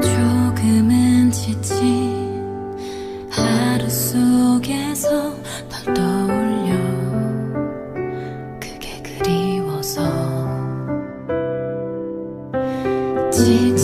조금은 지친 하루 속에서 сердце.